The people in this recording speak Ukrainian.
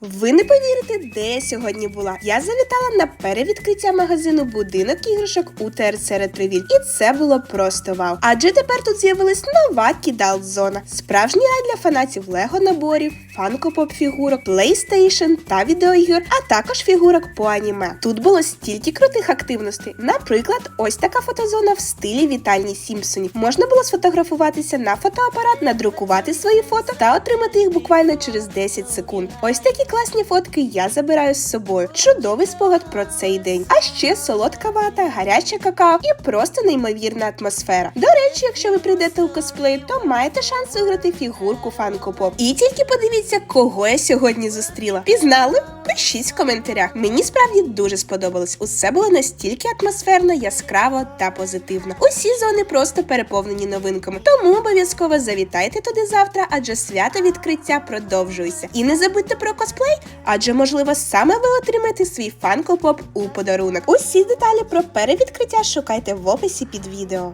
Ви не повірите, де сьогодні була. Я завітала на перевідкриття магазину будинок іграшок у ТРЦ Ретривіль. І це було просто вау. Адже тепер тут з'явилась нова кідал зона. Справжній рай для фанатів Лего наборів, фанко-поп фігурок, PlayStation та відеоігор, а також фігурок по аніме. Тут було стільки крутих активностей. Наприклад, ось така фотозона в стилі вітальні Сімпсонів. Можна було сфотографуватися на фотоапарат, надрукувати свої фото та отримати їх буквально через 10 секунд. Ось такі класні фотки я забираю з собою. Чудовий спогад про цей день. А ще солодка вата, гаряча какао і просто неймовірна атмосфера. До речі, якщо ви прийдете у косплей, то маєте шанс виграти фігурку фанкопоп. І тільки подивіться, кого я сьогодні зустріла. Пізнали? Пишіть в коментарях. Мені справді дуже сподобалось. Усе було настільки атмосферно, яскраво та позитивно. Усі зони просто переповнені новинками. Тому обов'язково завітайте туди завтра, адже свято відкриття продовжується. І не забудьте про косплей, адже можливо саме ви отримаєте свій Pop у подарунок. Усі деталі про перевідкриття шукайте в описі під відео.